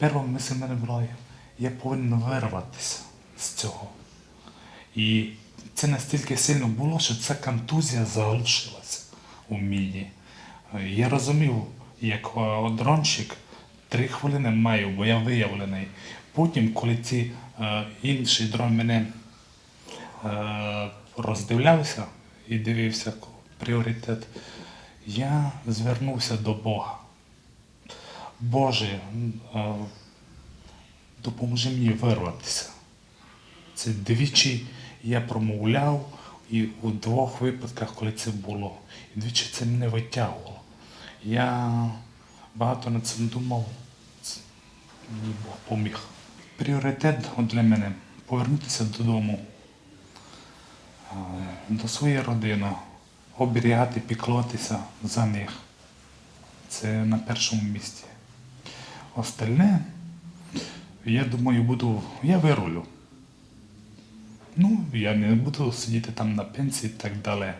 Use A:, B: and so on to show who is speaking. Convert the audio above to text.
A: перша мисль мене була, я повинен вирватися з цього. І це настільки сильно було, що ця контузія заглушилася у мені. Я розумів, як е, дронщик три хвилини маю, бо я виявлений. Потім, коли ці е, інший дрон мене е, роздивлявся і дивився пріоритет, я звернувся до Бога. Боже, допоможи мені вирватися. Це двічі я промовляв, і у двох випадках, коли це було. І двічі це мене витягувало. Я багато над цим думав, мені Бог поміг. Пріоритет для мене повернутися додому, до своєї родини, оберігати, піклуватися за них. Це на першому місці. Остальне, я думаю, буду. Я вирулю. Ну, я не буду сидіти там на пенсії і так далі.